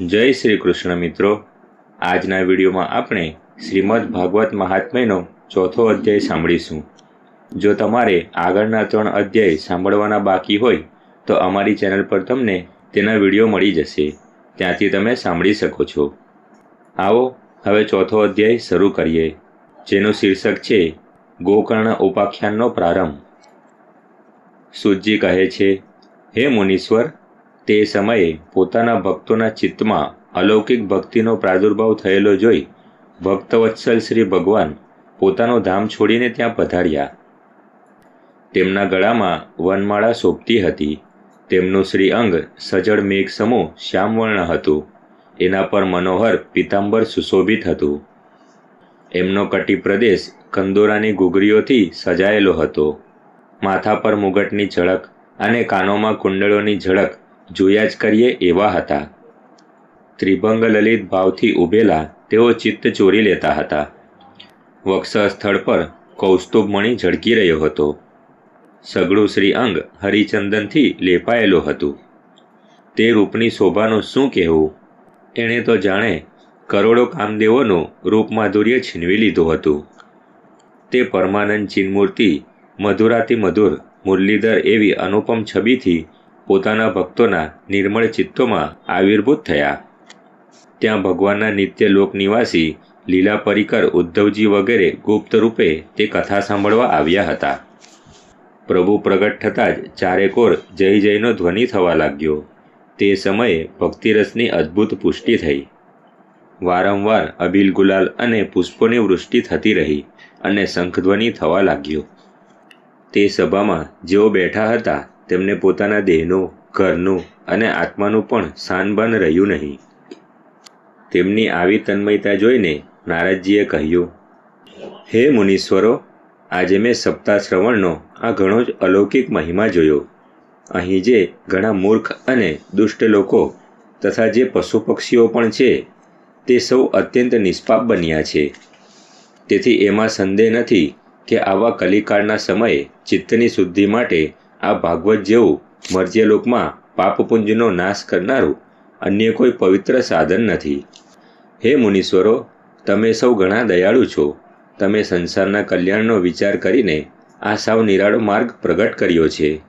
જય શ્રી કૃષ્ણ મિત્રો. આજના વિડીયોમાં આપણે શ્રીમદ ભાગવત મહાત્મ્યનો ચોથો અધ્યાય સાંભળીશું. જો તમારે આગળના ત્રણ અધ્યાય સાંભળવાના બાકી હોય, તો અમારી ચેનલ પર તમને તેના વીડિયો મળી જશે. ત્યાંથી તમે સાંભળી શકો છો. આવો, હવે ચોથો અધ્યાય શરૂ કરીએ. જેનું શીર્ષક છે, ગોકર્ણ ઉપાખ્યાનનો પ્રારંભ. સુજી કહે છે, હે મુનીશ્વર તે સમયે પોતાના ભક્તોના ચિત્તમાં અલૌકિક ભક્તિનો પ્રાદુર્ભાવ થયેલો જોઈ ભક્તવત્સલ શ્રી ભગવાન પોતાનો ધામ છોડીને ત્યાં પધાર્યા. તેમના ગળામાં વનમાળા શોભતી હતી. તેમનું શ્રી અંગ સજળ મેઘ સમૂહ શ્યામવર્ણ હતું. એના પર મનોહર પીતાંબર સુશોભિત હતું. એમનો કટી પ્રદેશ કંદોરાની ગુગરીઓથી સજાયેલો હતો. માથા પર મુગટની ઝળક અને કાનોમાં કુંડળોની ઝળક જોયા જ કરીએ એવા હતા. ત્રિભંગ લલિત ભાવથી ઊભેલા તેઓ ચિત્ત ચોરી લેતા હતા. વક્ષ સ્થળ પર કૌસ્તુભ મણિ ઝળકી રહ્યો હતો. સગડું શ્રી અંગ હરિચંદનથી લેપાયેલું હતું. તે રૂપની શોભાનું શું કહેવું? એણે તો જાણે કરોડો કામદેવોનું રૂપમાધુર્ય છીનવી લીધું હતું. તે પરમાનંદ ચિનમૂર્તિ મધુરાતી મધુર મુરલીધર એવી અનુપમ છબીથી પોતાના ભક્તોના નિર્મળ ચિત્તોમાં આવિર્ભૂત થયા. ત્યાં ભગવાનના નિત્ય લોક નિવાસી લીલા પરિકર ઉદ્ધવજી વગેરે ગુપ્ત રૂપે તે કથા સાંભળવા આવ્યા હતા. પ્રભુ પ્રગટ થતાં જ ચારેકોર જય જયનો ધ્વનિ થવા લાગ્યો. તે સમયે ભક્તિરસની અદ્ભુત પુષ્ટિ થઈ. વારંવાર અબિલ ગુલાલ અને પુષ્પોની વૃષ્ટિ થતી રહી અને શંખધ્વનિ થવા લાગ્યો. તે સભામાં જેઓ બેઠા હતા તેમને પોતાના દેહનું, ઘરનું અને આત્માનું પણ સાનબાન રહ્યું નહીં. તેમની આવી તન્મયતા જોઈને નારદજીએ કહ્યું, હે મુનીશ્વરો આજે મેં સપ્તાહ શ્રવણનો આ ઘણો જ અલૌકિક મહિમા જોયો. અહીં જે ઘણા મૂર્ખ અને દુષ્ટ લોકો તથા જે પશુ પક્ષીઓ પણ છે, તે સૌ અત્યંત નિષ્પાપ બન્યા છે. તેથી એમાં સંદેહ નથી કે આવા કલિકાળના સમયે ચિત્તની શુદ્ધિ માટે આ ભાગવત જેવું મર્જ્યલોકમાં પાપપુંજનો નાશ કરનારું અન્ય કોઈ પવિત્ર સાધન નથી. હે મુનીશ્વરો તમે સૌ ઘણા દયાળુ છો. તમે સંસારના કલ્યાણનો વિચાર કરીને આ સાવ નિરાળો માર્ગ પ્રગટ કર્યો છે.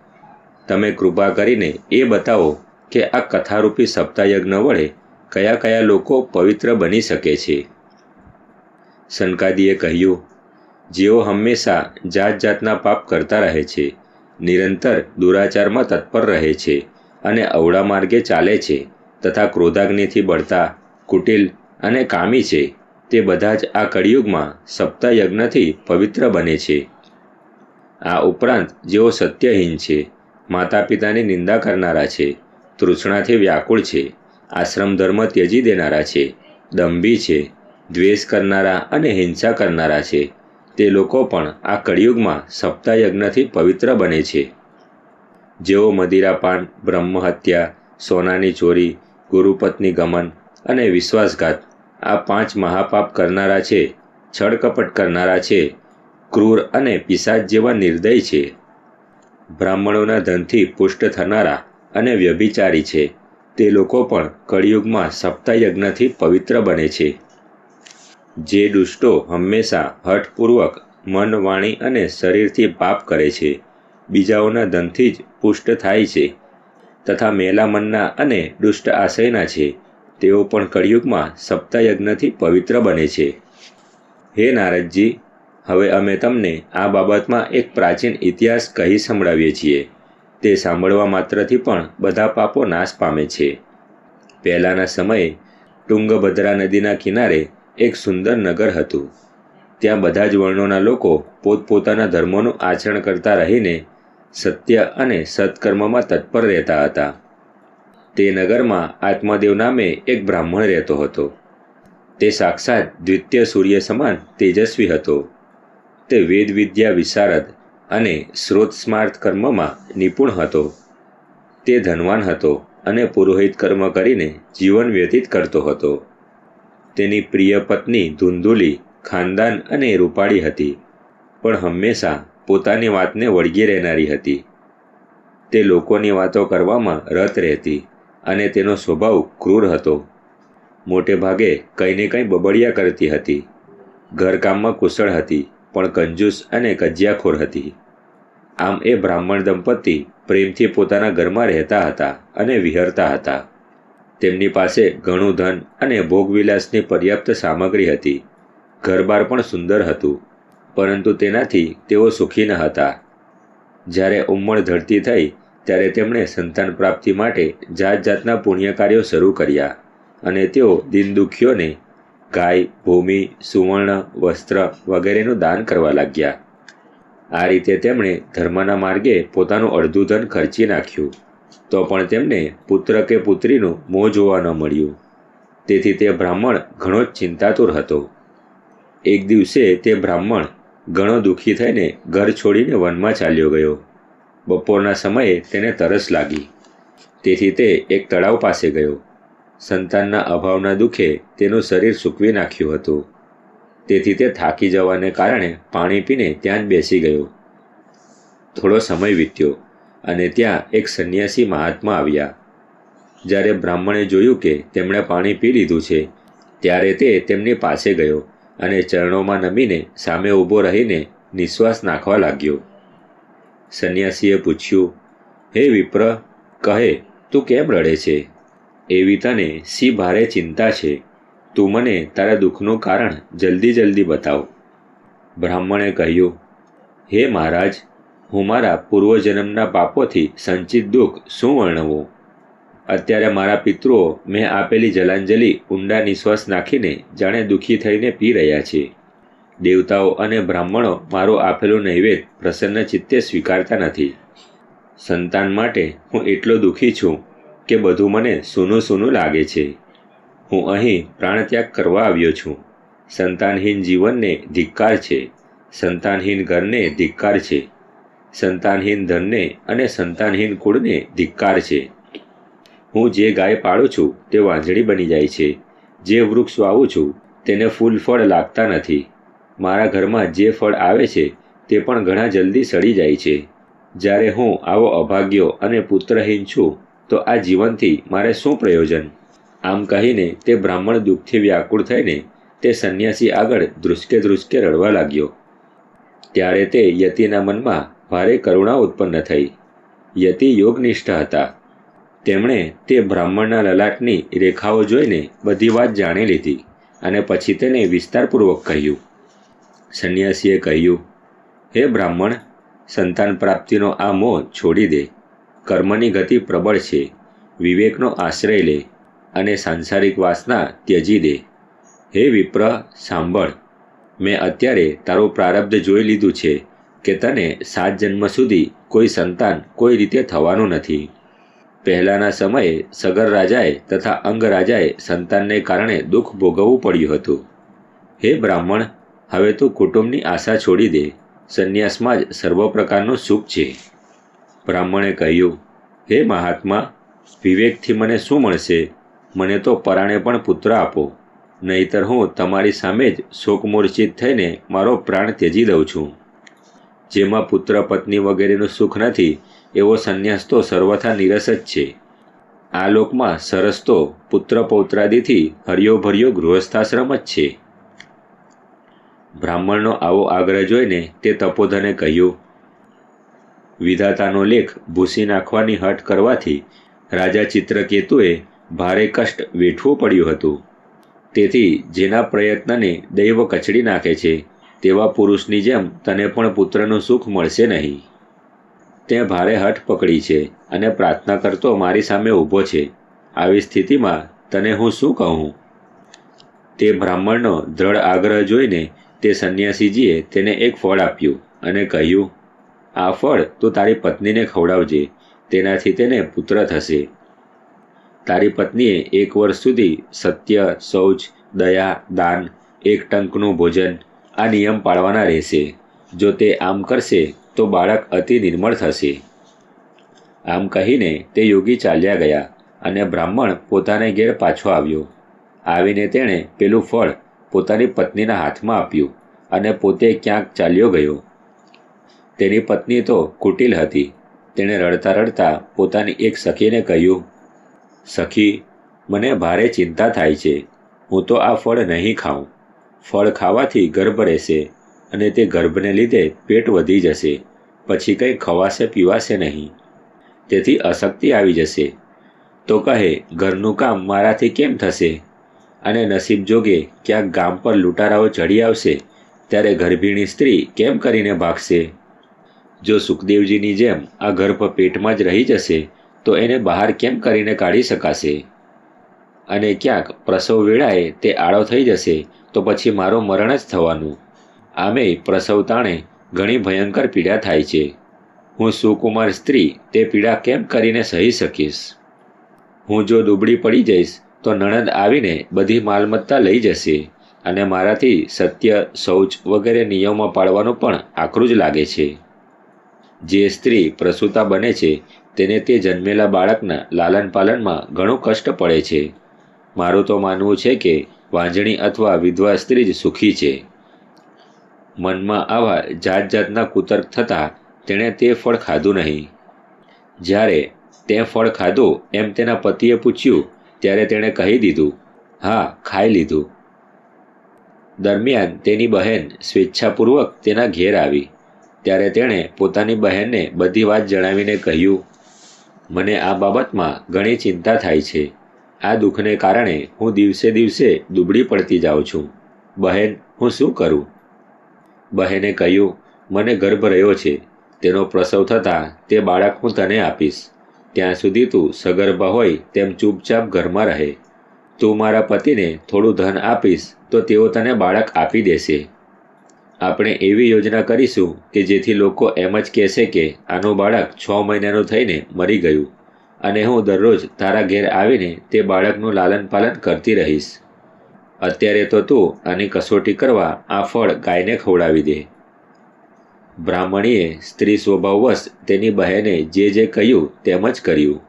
તમે કૃપા કરીને એ બતાવો કે આ કથારૂપી સપ્તાયજ્ઞ વડે કયા કયા લોકો પવિત્ર બની શકે છે. સનકાદીએ કહ્યું, જેઓ હંમેશા જાત જાતના પાપ કરતા રહે છે. નિરંતર દુરાચારમાં તત્પર રહે છે અને અવળા માર્ગે ચાલે છે તથા ક્રોધાગ્નિથી બળતા, કુટિલ અને કામી છે. તે બધા જ આ કળિયુગમાં સપ્તાયજ્ઞથી પવિત્ર બને છે. આ ઉપરાંત જેઓ સત્યહીન છે માતા પિતાની નિંદા કરનારા છે, તૃષ્ણાથી વ્યાકુળ છે આશ્રમ ધર્મ ત્યજી દેનારા છે, દંભી છે, દ્વેષ કરનારા અને હિંસા કરનારા છે. તે લોકો પણ આ કળિયુગમાં સપ્તાયજ્ઞથી પવિત્ર બને છે. જેઓ મદિરાપાન, બ્રહ્મહત્યા, સોનાની ચોરી, ગુરુપત્ની ગમન અને વિશ્વાસઘાત, આ પાંચ મહાપાપ કરનારા છે, છળકપટ કરનારા છે, ક્રૂર અને પિશાચ જેવા નિર્દય છે. બ્રાહ્મણોના ધનથી પુષ્ટ થનારા અને વ્યભિચારી છે. તે લોકો પણ કળિયુગમાં સપ્તાયજ્ઞથી પવિત્ર બને છે. જે દુષ્ટો હંમેશા હઠપૂર્વક મન વાણી અને શરીરથી પાપ કરે છે, બીજાઓના ધનથી જ પુષ્ટ થાય છે તથા મેલા મનના અને દુષ્ટ આશયના છે, તેઓ પણ કળિયુગમાં સપ્તાયજ્ઞથી પવિત્ર બને છે. હે નારદજી, હવે અમે તમને આ બાબતમાં એક પ્રાચીન ઇતિહાસ કહી સંભળાવીએ છીએ. તે સાંભળવા માત્રથી પણ બધા પાપો નાશ પામે છે. પહેલાંના સમયે ટુંગભદ્રા નદીના કિનારે એક સુંદર નગર હતું. ત્યાં બધા જ વર્ણોના લોકો પોતપોતાના ધર્મોનું આચરણ કરતા રહીને સત્ય અને સત્કર્મમાં તત્પર રહેતા હતા. તે નગરમાં આત્મદેવ નામે એક બ્રાહ્મણ રહેતો હતો. તે સાક્ષાત દ્વિતીય સૂર્ય સમાન તેજસ્વી હતો. તે વેદ વિદ્યા વિશારદ અને સ્રોત સ્માર્થ કર્મમાં નિપુણ હતો. તે ધનવાન હતો અને પુરોહિત કર્મ કરીને જીવન વ્યતીત કરતો હતો. તેની પ્રિય પત્ની ધુંધુલી, ખાનદાન અને રૂપાળી હતી, પણ હંમેશા પોતાની વાતને વળગી રહેનારી હતી. તે લોકોની વાતો કરવામાં રત રહેતી અને તેનો સ્વભાવ ક્રૂર હતો. મોટે ભાગે કંઈ ને કંઈ બબડિયા કરતી હતી. ઘરકામમાં કુશળ હતી, પણ કંજૂસ અને કજિયાખોર હતી. આમ એ બ્રાહ્મણ દંપતી પ્રેમથી પોતાના ઘરમાં રહેતા હતા અને વિહરતા હતા. તેમની પાસે ઘણું ધન અને ભોગવિલાસની પર્યાપ્ત સામગ્રી હતી. ઘરબાર પણ સુંદર હતું, પરંતુ તેનાથી તેઓ સુખી ન હતા. જ્યારે ઉંમર ધરતી થઈ, ત્યારે તેમણે સંતાન પ્રાપ્તિ માટે જાત જાતના પુણ્ય કાર્યો શરૂ કર્યા અને તેઓ દીનદુખીઓને ગાય, ભૂમિ, સુવર્ણ, વસ્ત્ર વગેરેનું દાન કરવા લાગ્યા. આ રીતે તેમણે ધર્મના માર્ગે પોતાનું અડધું ધન ખર્ચી નાખ્યું. તો પણ તેમને પુત્ર કે પુત્રીનું મોં જોવા ન મળ્યું. તેથી તે બ્રાહ્મણ ઘણો જ ચિંતાતુર હતો. એક દિવસે તે બ્રાહ્મણ ઘણો દુઃખી થઈને ઘર છોડીને વનમાં ચાલ્યો ગયો. બપોરના સમયે તેને તરસ લાગી. તેથી તે એક તળાવ પાસે ગયો. સંતાનના અભાવના દુઃખે તેનું શરીર સૂકવી નાખ્યું હતું. તેથી તે થાકી જવાને કારણે પાણી પીને ત્યાં જ બેસી ગયો. થોડો સમય વીત્યો. અને ત્યાં એક સંન્યાસી મહાત્મા આવ્યા. જ્યારે બ્રાહ્મણે જોયું કે તેમણે પાણી પી લીધું છે, ત્યારે તે તેમની પાસે ગયો અને ચરણોમાં નમીને સામે ઊભો રહીને નિશ્વાસ નાખવા લાગ્યો. સંન્યાસીએ પૂછ્યું, હે વિપ્ર, કહે, તું કેમ રડે છે? એવી તને સી ભારે ચિંતા છે? તું મને તારા દુઃખનું કારણ જલ્દી જલ્દી બતાવ. બ્રાહ્મણે કહ્યું, હે મહારાજ હું મારા પૂર્વજન્મના પાપોથી સંચિત દુઃખ શું વર્ણવું? અત્યારે મારા પિતૃઓ મેં આપેલી જલાંજલિ ઊંડા નિશ્વાસ નાખીને જાણે દુઃખી થઈને પી રહ્યા છે. દેવતાઓ અને બ્રાહ્મણો મારો આપેલો નૈવેદ્ય પ્રસન્ન ચિત્તે સ્વીકારતા નથી. સંતાન માટે હું એટલો દુઃખી છું કે બધું મને સૂનું સૂનું લાગે છે. હું અહીં પ્રાણત્યાગ કરવા આવ્યો છું. સંતાનહીન જીવનને ધિક્કાર છે. સંતાનહીન ઘરને ધિક્કાર છે. સંતાનહીન ધનને અને સંતાનહીન કુળને ધિક્કાર છે. હું જે ગાય પાળું છું તે વાંઝળી બની જાય છે. જે વૃક્ષ વાવું છું તેને ફૂલ ફળ લાગતા નથી. મારા ઘરમાં જે ફળ આવે છે તે પણ ઘણા જલ્દી સડી જાય છે. જ્યારે હું આવો અભાગ્યો અને પુત્રહીન છું, તો આ જીવનથી મારે શું પ્રયોજન? આમ કહીને તે બ્રાહ્મણ દુઃખથી વ્યાકુળ થઈને તે સંન્યાસી આગળ ધ્રુસકે ધ્રુસકે રડવા લાગ્યો. ત્યારે તે યતિના મનમાં ભારે કરુણા ઉત્પન્ન થઈ. યતિ યોગનિષ્ઠ હતા. તેમણે તે બ્રાહ્મણના લલાટની રેખાઓ જોઈને બધી વાત જાણી લીધી અને પછી તેને વિસ્તારપૂર્વક કહ્યું. સંન્યાસીએ કહ્યું, હે બ્રાહ્મણ, સંતાન પ્રાપ્તિનો આ મોહ છોડી દે. કર્મની ગતિ પ્રબળ છે. વિવેકનો આશ્રય લે અને સાંસારિક વાસના ત્યજી દે. હે વિપ્ર, સાંભળ. મેં અત્યારે તારું પ્રારબ્ધ જોઈ લીધું છે. કે તને સાત જન્મ સુધી કોઈ સંતાન કોઈ રીતે થવાનું નથી. પહેલાંના સમયે સગર રાજાએ તથા અંગ રાજાએ સંતાનને કારણે દુઃખ ભોગવવું પડ્યું હતું. હે બ્રાહ્મણ, હવે તું કુટુંબની આશા છોડી દે. સંન્યાસમાં જ સર્વ પ્રકારનું સુખ છે. બ્રાહ્મણે કહ્યું, હે મહાત્મા, વિવેકથી મને શું મળશે? મને તો પરાણે પણ પુત્ર આપો. નહીતર હું તમારી સામે જ શોકમૂર્છિત થઈને મારો પ્રાણ ત્યજી દઉં છું. જેમાં પુત્ર, પત્ની વગેરેનું સુખ નથી, એવો સંન્યાસ તો સર્વથા નિરસ જ છે. આ લોકમાં સરસ તો પુત્ર પૌત્રાદિથી હરિયો ભર્યો ગૃહસ્થાશ્રમ જ છે. બ્રાહ્મણનો આવો આગ્રહ જોઈને તે તપોધને કહ્યું, વિધાતાનો લેખ ભૂસી નાખવાની હટ કરવાથી રાજા ચિત્રકેતુએ ભારે કષ્ટ વેઠવું પડ્યું હતું. તેથી જેના પ્રયત્નને દૈવ કચડી નાખે છે તેવા પુરુષની જેમ તને પણ પુત્રનું સુખ મળશે નહીં. તે ભારે હઠ પકડી છે અને પ્રાર્થના કરતો મારી સામે ઊભો છે. આવી સ્થિતિમાં તને હું શું કહું? તે બ્રાહ્મણનો દ્રઢ આગ્રહ જોઈને તે સંન્યાસીજીએ તેને એક ફળ આપ્યું અને કહ્યું, આ ફળ તું તારી પત્નીને ખવડાવજે, તેનાથી તેને પુત્ર થશે. તારી પત્નીએ એક વર્ષ સુધી સત્ય, શૌચ, દયા, દાન, એક ટંકનું ભોજન આ નિયમ પાળવાના રહેશે. જો તે આમ કરશે, તો બાળક અતિ નિર્મળ થશે. આમ કહીને તે યોગી ચાલ્યા ગયા અને બ્રાહ્મણ પોતાને ઘેર પાછો આવ્યો. આવીને તેણે પેલું ફળ પોતાની પત્નીના હાથમાં આપ્યું અને પોતે ક્યાંક ચાલ્યો ગયો. તેની પત્ની તો કુટિલ હતી. તેણે રડતા રડતા પોતાની એક સખીને કહ્યું, સખી, મને ભારે ચિંતા થાય છે. હું તો આ ફળ નહીં ખાઉં. ફળ ખાવાથી ગર્ભ રહેશે અને તે ગર્ભને લીધે પેટ વધી જશે, પછી કંઈ ખવાશે પીવાશે નહીં. તેથી અશક્તિ આવી જશે. તો કહે, ઘરનું કામ મારાથી કેમ થશે? અને નસીબ જોગે ક્યાંક ગામ પર લૂંટારાઓ ચડી આવશે, ત્યારે ગર્ભીણી સ્ત્રી કેમ કરીને ભાગશે? જો સુખદેવજીની જેમ આ ગર્ભ પેટમાં જ રહી જશે, તો એને બહાર કેમ કરીને કાઢી શકાશે? અને ક્યાંક પ્રસવ વેળાએ તે આળો થઈ જશે તો પછી મારો મરણ જ થવાનું. આમે પ્રસવતાણે ઘણી ભયંકર પીડા થાય છે. હું સુકુમાર સ્ત્રી, તે પીડા કેમ કરીને સહી શકીશ? હું જો દુબળી પડી જઈશ, તો નણંદ આવીને બધી માલમત્તા લઈ જશે અને મારાથી સત્ય, શૌચ વગેરે નિયમો પાળવાનું પણ આકરું જ લાગે છે. જે સ્ત્રી પ્રસૂતા બને છે, તેને તે જન્મેલા બાળકના લાલન પાલનમાં ઘણું કષ્ટ પડે છે. મારું તો માનવું છે કે વાંજણી અથવા વિધવા સ્ત્રી જ સુખી છે. મનમાં આવા જાત જાતના કુતર્ક થતાં તેણે તે ફળ ખાધું નહીં. જ્યારે તે ફળ ખાધું એમ તેના પતિએ પૂછ્યું, ત્યારે તેણે કહી દીધું, હા, ખાઈ લીધું. દરમિયાન તેની બહેન સ્વેચ્છાપૂર્વક તેના ઘેર આવી. ત્યારે તેણે પોતાની બહેનને બધી વાત જણાવીને કહ્યું, મને આ બાબતમાં ઘણી ચિંતા થાય છે. આ દુઃખને કારણે હું દિવસે દિવસે દુબળી પડતી જાઉં છું. બહેન, હું શું કરું? બહેને કહ્યું, મને ગર્ભ રહ્યો છે. તેનો પ્રસવ થતાં તે બાળક હું તને આપીશ. ત્યાં સુધી તું સગર્ભ હોય તેમ ચૂપચાપ ઘરમાં રહે. તું મારા પતિને થોડું ધન આપીશ તો તેઓ તને બાળક આપી દેશે. આપણે એવી યોજના કરીશું કે જેથી લોકો એમ જ કહેશે કે આનું બાળક છ મહિનાનું થઈને મરી ગયું. અને હું દરરોજ તારા ઘેર આવીને તે બાળકનું લાલન પાલન કરતી રહીશ. અત્યારે તો તું આની કસોટી કરવા આ ફળ ગાયને ખવડાવી દે. બ્રાહ્મણીએ સ્ત્રી સ્વભાવવશ તેની બહેને જે જે કહ્યું તેમ જ કર્યું.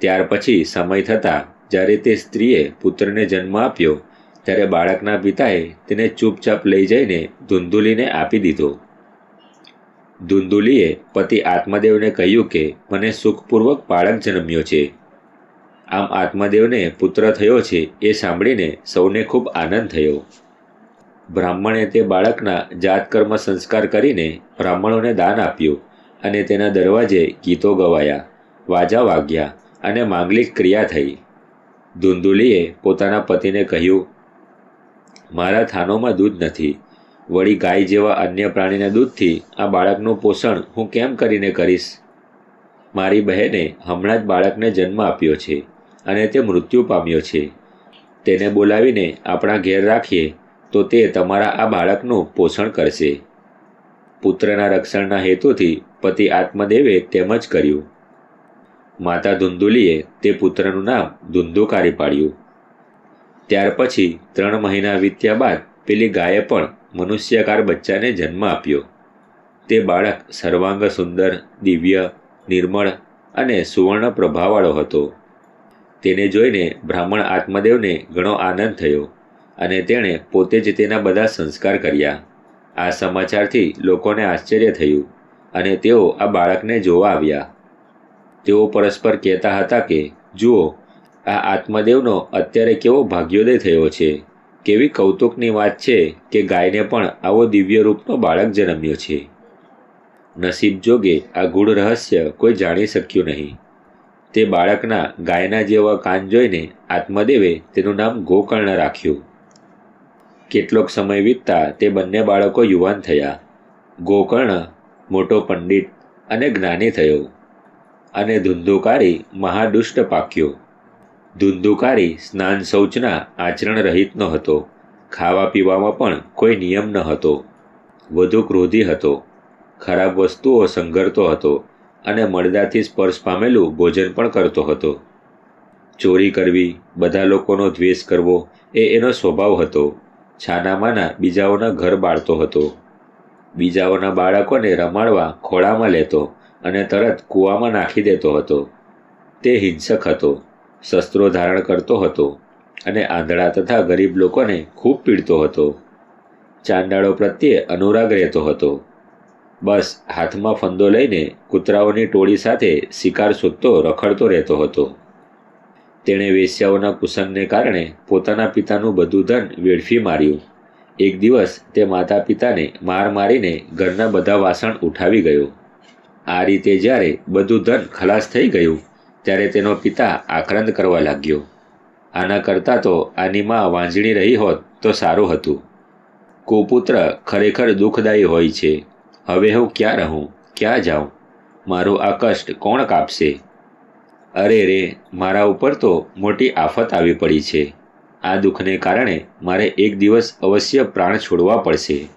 ત્યાર પછી સમય થતાં જ્યારે તે સ્ત્રીએ પુત્રને જન્મ આપ્યો, ત્યારે બાળકના પિતાએ તેને ચૂપચાપ લઈ જઈને ધુંધુલીને આપી દીધો. ધુંધુલીએ પતિ આત્મદેવને કહ્યું કે, મને સુખપૂર્વક બાળક જન્મ્યો છે. આમ આત્મદેવને પુત્ર થયો છે એ સાંભળીને સૌને ખૂબ આનંદ થયો. બ્રાહ્મણે તે બાળકના જાતકર્મ સંસ્કાર કરીને બ્રાહ્મણોને દાન આપ્યું અને તેના દરવાજે ગીતો ગવાયા, વાજા વાગ્યા અને માંગલિક ક્રિયા થઈ. ધુંધુલીએ પોતાના પતિને કહ્યું, મારા થાનોમાં દૂધ નથી. વળી ગાય જેવા અન્ય પ્રાણીના દૂધથી આ બાળકનું પોષણ હું કેમ કરીને કરીશ? મારી બહેને હમણાં જ બાળકને જન્મ આપ્યો છે અને તે મૃત્યુ પામ્યો છે. તેને બોલાવીને આપણા ઘેર રાખીએ તો તે તમારા આ બાળકનું પોષણ કરશે. પુત્રના રક્ષણના હેતુથી પતિ આત્મદેવે તેમ જ કર્યું. માતા ધુંધુલીએ તે પુત્રનું નામ ધુંધુકારી પાડ્યું. ત્યાર પછી ત્રણ મહિના વીત્યા બાદ પેલી ગાયે પણ મનુષ્યકાર બચ્ચાને જન્મ આપ્યો. તે બાળક સર્વાંગ સુંદર, દિવ્ય, નિર્મળ અને સુવર્ણ પ્રભાવવાળો હતો. તેને જોઈને બ્રાહ્મણ આત્મદેવને ઘણો આનંદ થયો અને તેણે પોતે જ તેના બધા સંસ્કાર કર્યા. આ સમાચારથી લોકોને આશ્ચર્ય થયું અને તેઓ આ બાળકને જોવા આવ્યા. તેઓ પરસ્પર કહેતા હતા કે, જુઓ, આ આત્મદેવનો અત્યારે કેવો ભાગ્યોદય થયો છે. કેવી કૌતુકની વાત છે કે ગાયને પણ આવો દિવ્ય રૂપનો બાળક જન્મ્યો છે? નસીબ જોગે આ ગૂઢ રહસ્ય કોઈ જાણી શક્યું નહીં. તે બાળકના ગાયના જેવા કાન જોઈને આત્મદેવે તેનું નામ ગોકર્ણ રાખ્યું. કેટલોક સમય વીતતા તે બંને બાળકો યુવાન થયા. ગોકર્ણ મોટો પંડિત અને જ્ઞાની થયો અને ધુંધુકારી મહાદુષ્ટ પાક્યો. ધુંધુકારી સ્નાન શૌચના આચરણ રહિતનો હતો ખાવા પીવામાં પણ કોઈ નિયમ ન હતો. વધુ ક્રોધી હતો. ખરાબ વસ્તુઓ સંઘરતો હતો અને મળદાથી સ્પર્શ પામેલું ભોજન પણ કરતો હતો. ચોરી કરવી, બધા લોકોનો દ્વેષ કરવો એ એનો સ્વભાવ હતો. છાનામાના બીજાઓના ઘર બાળતો હતો. બીજાઓના બાળકોને રમાડવા ખોળામાં લેતો અને તરત કૂવામાં નાખી દેતો હતો. તે હિંસક હતો. શસ્ત્રો ધારણ કરતો હતો અને આંધળા તથા ગરીબ લોકોને ખૂબ પીડતો હતો. ચાંડાળો પ્રત્યે અનુરાગ રહેતો હતો. બસ હાથમાં ફંદો લઈને કૂતરાઓની ટોળી સાથે શિકાર શોધતો રખડતો રહેતો હતો. તેણે વેશ્યાઓના કુસંગને કારણે પોતાના પિતાનું બધું ધન વેડફી માર્યું. એક દિવસ તે માતા પિતાને માર મારીને ઘરના બધા વાસણ ઉઠાવી ગયો. આ રીતે જ્યારે બધું ધન ખલાસ થઈ ગયું ત્યારે તેનો પિતા આક્રંદ કરવા લાગ્યો. આના કરતાં તો આની માં વાંજણી રહી હોત તો સારું હતું. કુપુત્ર ખરેખર દુઃખદાયી હોય છે. હવે હું ક્યાં રહું? ક્યાં જાઉં? મારું આ કષ્ટ કોણ કાપશે? અરે રે, મારા ઉપર તો મોટી આફત આવી પડી છે. આ દુઃખને કારણે મારે એક દિવસ અવશ્ય પ્રાણ છોડવા પડશે.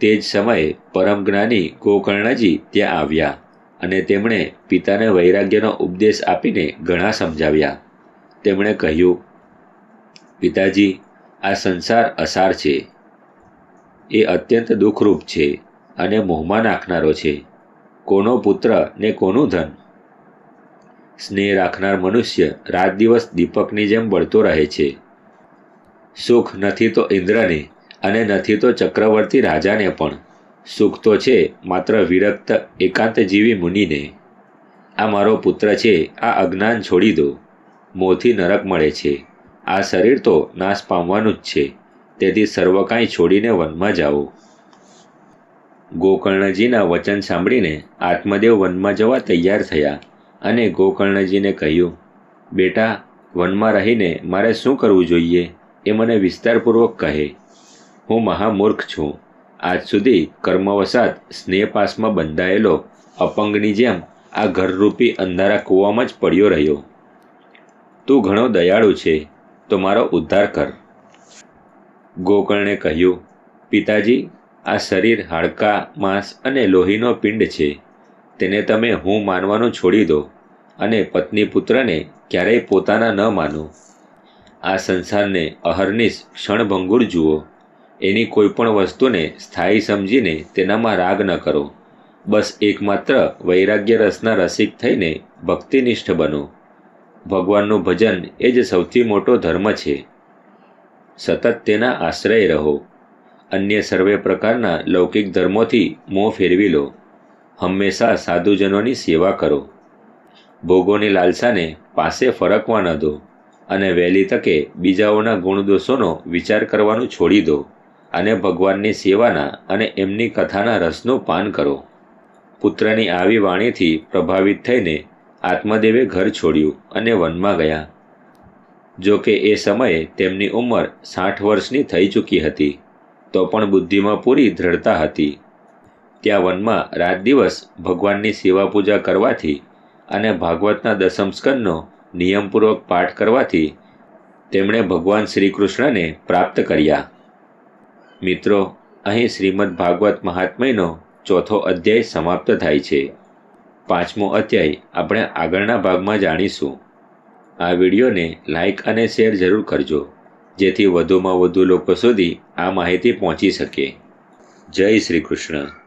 તે જ સમયે પરમ જ્ઞાની ગોકર્ણજી ત્યાં આવ્યા. અને તેમણે પિતાને વૈરાગ્યનો ઉપદેશ આપીને ઘણા સમજાવ્યા. તેમણે કહ્યું, પિતાજી, આ સંસાર અસાર છે. એ અત્યંત દુઃખરૂપ છે અને મોહમાં નાખનારો છે. કોનો પુત્ર ને કોનું ધન? સ્નેહ રાખનાર મનુષ્ય રાત દિવસ દીપકની જેમ બળતો રહે છે. સુખ નથી તો ઇન્દ્રને અને નથી તો ચક્રવર્તી રાજાને પણ. સુખ તો છે, માત્ર વિરક્ત એકાંતજીવી મુનિને. આ મારો પુત્ર છે, આ અજ્ઞાન છોડી દો. મોંથી નરક મળે છે. આ શરીર તો નાશ પામવાનું જ છે. તેથી સર્વ કાંઈ છોડીને વનમાં જાઓ. ગોકર્ણજીના વચન સાંભળીને આત્મદેવ વનમાં જવા તૈયાર થયા અને ગોકર્ણજીને કહ્યું, બેટા, વનમાં રહીને મારે શું કરવું જોઈએ? એ મને વિસ્તારપૂર્વક કહે. હું મહામૂર્ખ છું. આજ સુધી કર્મવસાત સ્નેહપાસમાં બંધાયેલો અપંગની જેમ આ ઘરરૂપી અંધારા કૂવામાં જ પડ્યો રહ્યો. તું ઘણો દયાળુ છે, તો મારો ઉદ્ધાર કર. ગોકર્ણે કહ્યું, પિતાજી, આ શરીર હાડકાં, માંસ અને લોહીનો પિંડ છે. તેને તમે હું માનવાનું છોડી દો અને પત્ની પુત્રને ક્યારેય પોતાના ન માનો. આ સંસારને અહર્નિશ ક્ષણભંગુર જુઓ. એની કોઈ પણ વસ્તુને સ્થાયી સમજીને તેનામાં રાગ ન કરો. બસ એકમાત્ર વૈરાગ્ય રસના રસિક થઈને ભક્તિનિષ્ઠ બનો. ભગવાનનું ભજન એ જ સૌથી મોટો ધર્મ છે. સતત તેના આશ્રય રહો. અન્ય સર્વે પ્રકારના લૌકિક ધર્મોથી મોં ફેરવી લો. હંમેશા સાધુજનોની સેવા કરો. ભોગોની લાલસાને પાસે ફરકવા ન દો અને વહેલી તકે બીજાઓના ગુણદોષોનો વિચાર કરવાનું છોડી દો. અને ભગવાનની સેવાના અને એમની કથાના રસનું પાન કરો. પુત્રની આવી વાણીથી પ્રભાવિત થઈને આત્મદેવે ઘર છોડ્યું અને વનમાં ગયા. જો કે એ સમયે તેમની ઉંમર સાઠ વર્ષની થઈ ચૂકી હતી, તો પણ બુદ્ધિમાં પૂરી દ્રઢતા હતી. ત્યાં વનમાં રાત દિવસ ભગવાનની સેવા પૂજા કરવાથી અને ભાગવતના દસમ નિયમપૂર્વક પાઠ કરવાથી તેમણે ભગવાન શ્રી કૃષ્ણને પ્રાપ્ત કર્યા. મિત્રો, અહીં શ્રીમદ ભાગવત મહાત્મયનો ચોથો અધ્યાય સમાપ્ત થાય છે. પાંચમો અધ્યાય આપણે આગળના ભાગમાં જાણીશું. આ વિડીયોને લાઇક અને શેર જરૂર કરજો, જેથી વધુમાં વધુ લોકો સુધી આ માહિતી પહોંચી શકે. જય શ્રી કૃષ્ણ.